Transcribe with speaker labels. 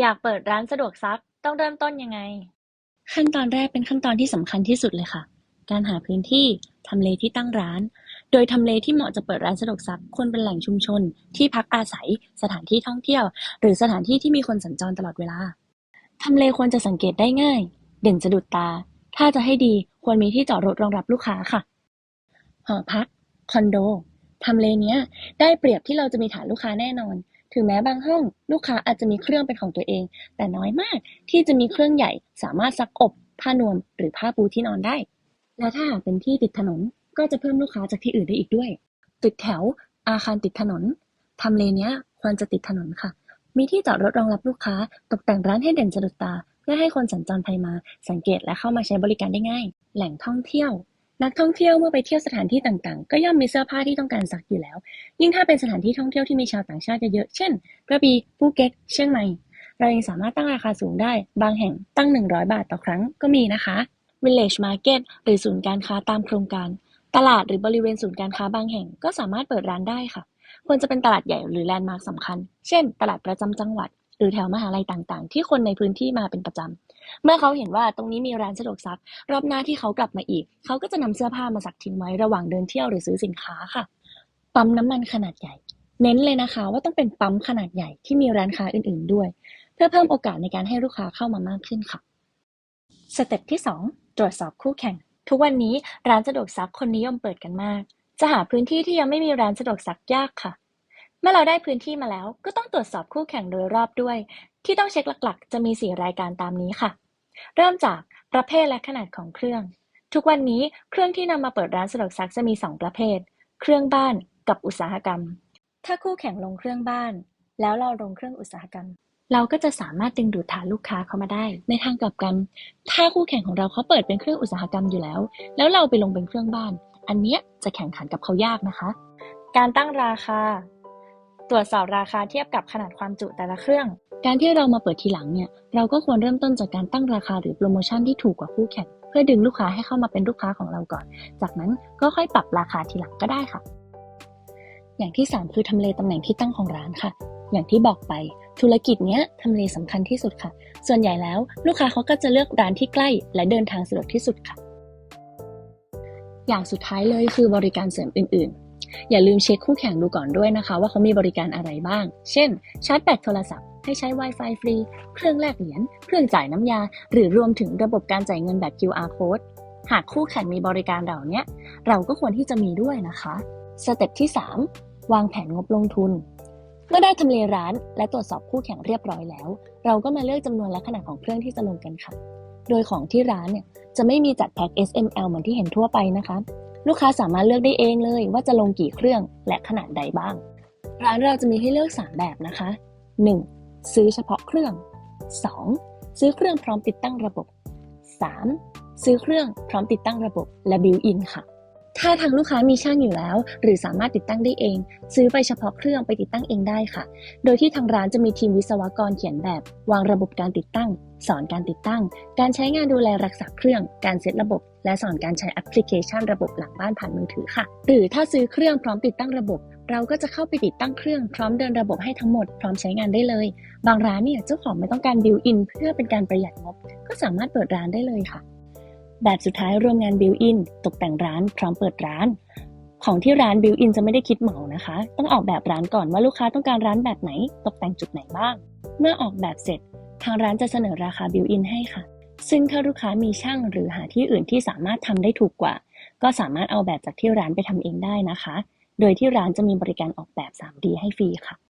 Speaker 1: อยากเปิดร้านสะดวกซัก ต้องเริ่มต้นยังไง
Speaker 2: ขั้นตอนแรกเป็นขั้นตอนที่สำคัญที่สุดเลยค่ะ การหาพื้นที่ทำเลที่ตั้งร้าน โดยทำเลที่เหมาะจะเปิดร้านสะดวกซักควรเป็นแหล่งชุมชน ที่พักอาศัย สถานที่ท่องเที่ยว หรือสถานที่ที่มีคนสัญจรตลอดเวลาทำเลควรจะสังเกตได้ง่าย เด่นสะดุดตา ถ้าจะให้ดีควรมีที่จอดรถรองรับลูกค้าค่ะ หอพัก คอนโดทำเลเนี้ย ได้เปรียบที่เราจะมีฐานลูกค้าแน่นอน ถึงแม้บางห้องลูกค้าอาจจะมีเครื่องเป็นของตัวเอง แต่น้อยมากที่จะมีเครื่องใหญ่สามารถซักอบผ้านวมหรือผ้าปูที่นอนได้ และถ้าหากเป็นที่ติดถนนก็จะเพิ่มลูกค้าจากที่อื่นได้อีกด้วย ตึกแถว อาคารติดถนนทำเลเนี้ยควรจะติดถนนค่ะ มีที่จอดรถรองรับลูกค้า ตกแต่งร้านให้เด่นสะดุดตา เพื่อให้คนสัญจรไปมาสังเกตและเข้ามาใช้บริการได้ง่าย แหล่งท่องเที่ยว นักท่องเที่ยวเมื่อไปเที่ยวสถานที่ต่าง ๆ ก็ย่อมมีเสื้อผ้าที่ต้องการซักอยู่แล้ว ยิ่งถ้าเป็นสถานที่ท่องเที่ยวที่มีชาวต่างชาติเยอะๆ เช่น กระบี่ ภูเก็ต เชียงใหม่ เรายังสามารถตั้งราคาสูงได้ บางแห่งตั้ง 100 บาทต่อครั้งก็มีนะคะ Village Market หรือศูนย์การค้าตามโครงการ ตลาดหรือบริเวณศูนย์การค้าบางแห่งก็สามารถเปิดร้านได้ค่ะ ควรจะเป็นตลาดใหญ่หรือแลนด์มาร์คสำคัญ เช่น ตลาดประจำจังหวัด หรือแถวมหาลัยต่างๆ ที่คนในพื้นที่มาเป็นประจำ เมื่อเขาเห็นว่าตรงนี้มีร้านสะดวกซัก รอบหน้าที่เขากลับมาอีก เขาก็จะนำเสื้อผ้ามาซักทิ้งไว้ระหว่างเดินเที่ยวหรือซื้อสินค้าค่ะ ปั๊มน้ำมันขนาดใหญ่ เน้นเลยนะคะ ว่าต้องเป็นปั๊มขนาดใหญ่ที่มีร้านค้าอื่น ๆด้วย เพื่อเพิ่มโอกาสในการให้ลูกค้าเข้ามามากขึ้นค่ะ
Speaker 1: สเต็ปที่ 2 ตรวจสอบคู่แข่ง ทุกวันนี้ร้านสะดวกซักคนนิยมเปิดกันมาก จะหาพื้นที่ที่ยังไม่มีร้านสะดวกซักยากค่ะ เมื่อเราได้พื้นที่มาแล้ว ก็ต้องตรวจสอบคู่แข่งโดยรอบด้วย ที่ต้องเช็คหลักๆ จะมี 4 รายการตามนี้ค่ะ เริ่มจากประเภทและขนาดของเครื่อง ทุกวันนี้เครื่องที่นำมาเปิดร้านสะดวกซักจะมี 2 ประเภท เครื่องบ้านกับอุตสาหกรรม ถ้าคู่แข่งลงเครื่องบ้าน แล้วเราลงเครื่องอุตสาหกรรม เราก็จะสามารถดึงดูดฐานลูกค้าเข้ามาได้ ในทางกลับกัน ถ้าคู่แข่งของเราเขาเปิดเป็นเครื่องอุตสาหกรรมอยู่แล้ว แล้วเราไปลงเป็นเครื่องบ้าน อันเนี้ยจะแข่งขันกับเขายากนะคะ การตั้งราคา ตรวจสอบราคาเทียบกับขนาดความจุแต่ละเครื่อง
Speaker 2: การที่เรามาเปิดทีหลังเนี่ย เราก็ควรเริ่มต้นจากการตั้งราคาหรือโปรโมชั่นที่ถูกกว่าคู่แข่ง เพื่อดึงลูกค้าให้เข้ามาเป็นลูกค้าของเราก่อน จากนั้นก็ค่อยปรับราคาทีหลังก็ได้ค่ะ อย่างที่ 3 คือทำเลตำแหน่งที่ตั้งของร้านค่ะ อย่างที่บอกไป ธุรกิจเนี้ยทำเลสำคัญที่สุดค่ะ ส่วนใหญ่แล้วลูกค้าเขาก็จะเลือกร้านที่ใกล้ และเดินทางสะดวกที่สุดค่ะ อย่างสุดท้ายเลยคือบริการเสริมอื่นๆ อย่าลืมเช็คคู่แข่งดูก่อนด้วยนะคะ ว่าเขามีบริการอะไรบ้าง เช่น ชาร์จแบตโทรศัพท์ให้ใช้ Wi-Fi ฟรี เครื่องแลกเหรียญ เครื่องจ่ายน้ำยา หรือรวมถึงระบบการจ่ายเงินแบบ QR code หากคู่แข่งมีบริการเหล่านี้เราก็ควรที่จะมีด้วยนะคะ สเต็ปที่ 3 วางแผนงบลงทุน เมื่อได้ทำเลร้านและตรวจสอบคู่แข่งเรียบร้อยแล้ว เราก็มาเลือกจำนวนและขนาดของเครื่องที่จะลงกันค่ะ โดยของที่ร้านเนี่ยจะไม่มีจัดแพ็ค SML เหมือนที่เห็นทั่วไปนะคะ ลูกค้าสามารถเลือกได้เองเลยว่าจะลงกี่เครื่องและขนาดใดบ้าง ร้านเราจะมีให้เลือก 3 แบบนะคะ 1. ซื้อเฉพาะเครื่อง 2. ซื้อเครื่องพร้อมติดตั้งระบบ 3. ซื้อเครื่องพร้อมติดตั้งระบบและบิวอินค่ะ ถ้าทางลูกค้ามีช่างอยู่แล้ว หรือสามารถติดตั้งได้เอง ซื้อไปเฉพาะเครื่องไปติดตั้งเองได้ค่ะ โดยที่ทางร้านจะมีทีมวิศวกรเขียนแบบ วางระบบการติดตั้ง สอนการติดตั้ง การใช้งานดูแลรักษาเครื่อง การเซตระบบ และสอนการใช้แอปพลิเคชันระบบหลังบ้านผ่านมือถือค่ะ หรือถ้าซื้อเครื่องพร้อมติดตั้งระบบ เราก็จะเข้าไปติดตั้งเครื่องพร้อมเดินระบบให้ทั้งหมดพร้อมใช้งานได้เลย บางร้านเนี่ยเจ้าของไม่ต้องการบิวอินเพื่อเป็นการประหยัดงบ ก็สามารถเปิดร้านได้เลยค่ะ แบบสุดท้ายรวมงานบิวอินตกแต่งร้านพร้อมเปิดร้าน ของที่ร้านบิวอินจะไม่ได้คิดเหมานะคะ ต้องออกแบบร้านก่อนว่าลูกค้าต้องการร้านแบบไหน ตกแต่งจุดไหนบ้าง เมื่อออกแบบเสร็จ ทางร้านจะเสนอราคาบิวอินให้ค่ะ ซึ่งถ้าลูกค้ามีช่างหรือหาที่อื่นที่สามารถทำได้ถูกกว่า ก็สามารถเอาแบบจากที่ร้านไปทำเองได้นะคะ โดยที่ร้านจะมีบริการออกแบบ 3D ให้ฟรีค่ะ